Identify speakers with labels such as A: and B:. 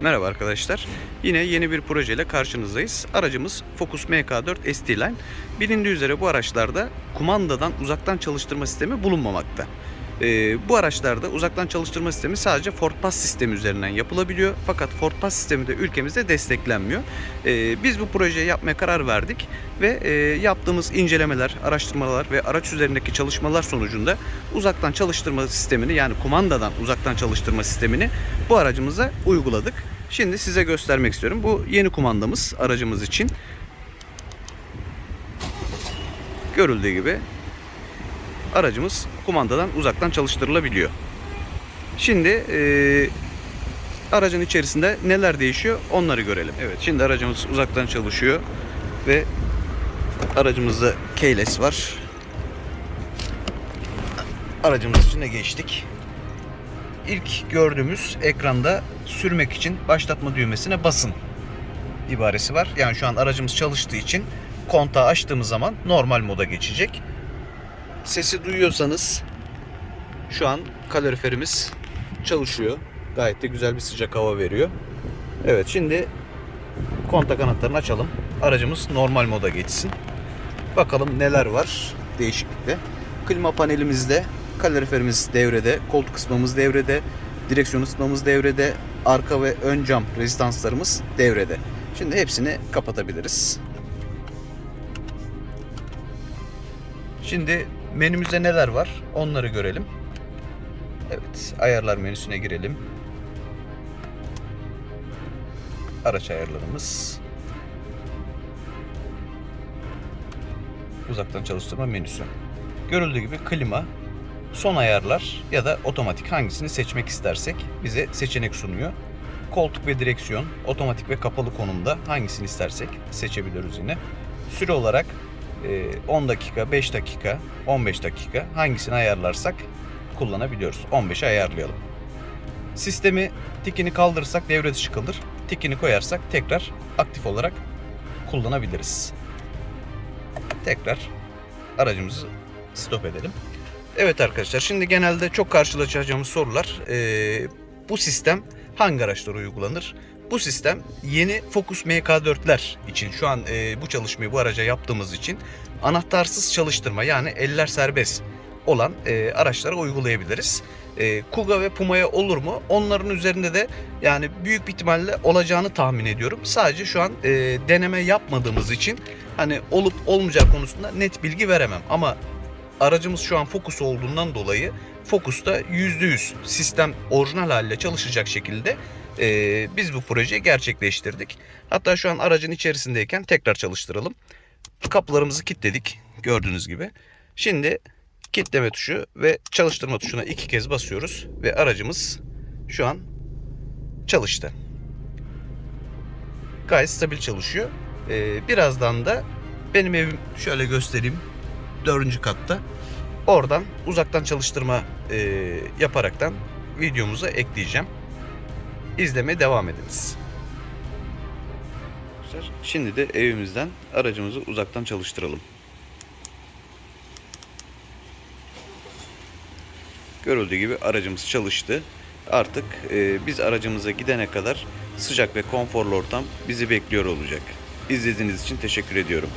A: Merhaba arkadaşlar. Yine yeni bir projeyle karşınızdayız. Aracımız Focus MK4 ST Line. Bilindiği üzere bu araçlarda kumandadan uzaktan çalıştırma sistemi bulunmamakta. Ee, bu araçlarda uzaktan çalıştırma sistemi sadece Ford Pass sistemi üzerinden yapılabiliyor. Fakat Ford Pass sistemi de ülkemizde desteklenmiyor. Ee, biz bu projeyi yapmaya karar verdik ve e, yaptığımız incelemeler, araştırmalar ve araç üzerindeki çalışmalar sonucunda uzaktan çalıştırma sistemini yani kumandadan uzaktan çalıştırma sistemini bu aracımıza uyguladık. Şimdi size göstermek istiyorum. Bu yeni kumandamız aracımız için. Görüldüğü gibi aracımız kumandadan uzaktan çalıştırılabiliyor. Şimdi e, aracın içerisinde neler değişiyor onları görelim. Evet şimdi aracımız uzaktan çalışıyor ve aracımızda keyless var. Aracımız içine geçtik. İlk gördüğümüz ekranda sürmek için başlatma düğmesine basın ibaresi var. Yani şu an aracımız çalıştığı için kontağı açtığımız zaman normal moda geçecek. Sesi duyuyorsanız şu an kaloriferimiz çalışıyor. Gayet de güzel bir sıcak hava veriyor. Evet şimdi kontak anahtarını açalım. Aracımız normal moda geçsin. Bakalım neler var değişiklikte. Klima panelimizde, kaloriferimiz devrede, koltuk kısmımız devrede, direksiyon ısıtmamız devrede, arka ve ön cam rezistanslarımız devrede. Şimdi hepsini kapatabiliriz. Şimdi menümüzde neler var onları görelim. Evet, ayarlar menüsüne girelim. Araç ayarlarımız. Uzaktan çalıştırma menüsü. Görüldüğü gibi klima, son ayarlar ya da otomatik hangisini seçmek istersek bize seçenek sunuyor. Koltuk ve direksiyon otomatik ve kapalı konumda hangisini istersek seçebiliriz yine. Süre olarak 10 dakika, 5 dakika, 15 dakika hangisini ayarlarsak kullanabiliyoruz. 15'e ayarlayalım. Sistemi tikini kaldırırsak devre dışı kalır. Tikini koyarsak tekrar aktif olarak kullanabiliriz. Tekrar aracımızı stop edelim. Evet arkadaşlar şimdi genelde çok karşılaşacağımız sorular eee, bu sistem hangi araçlara uygulanır? Bu sistem yeni Focus MK4'ler için şu an eee, bu çalışmayı bu araca yaptığımız için anahtarsız çalıştırma yani eller serbest olan eee, araçlara uygulayabiliriz. Eee, Kuga ve Puma'ya olur mu? Onların üzerinde de yani büyük bir ihtimalle olacağını tahmin ediyorum. Sadece şu an eee, deneme yapmadığımız için hani olup olmayacağı konusunda net bilgi veremem. Ama aracımız şu an Focus olduğundan dolayı Focus'ta %100 sistem orijinal haliyle çalışacak şekilde eee, biz bu projeyi gerçekleştirdik. Hatta şu an aracın içerisindeyken tekrar çalıştıralım. Kapılarımızı kilitledik gördüğünüz gibi. Şimdi kilitleme tuşu ve çalıştırma tuşuna iki kez basıyoruz ve aracımız şu an çalıştı. Gayet stabil çalışıyor. Ee, birazdan da benim evim şöyle göstereyim. Dördüncü katta. Oradan uzaktan çalıştırma e, yaparaktan videomuza ekleyeceğim. İzlemeye devam ediniz. Şimdi de evimizden aracımızı uzaktan çalıştıralım. Görüldüğü gibi aracımız çalıştı. Artık e, biz aracımıza gidene kadar sıcak ve konforlu ortam bizi bekliyor olacak. İzlediğiniz için teşekkür ediyorum.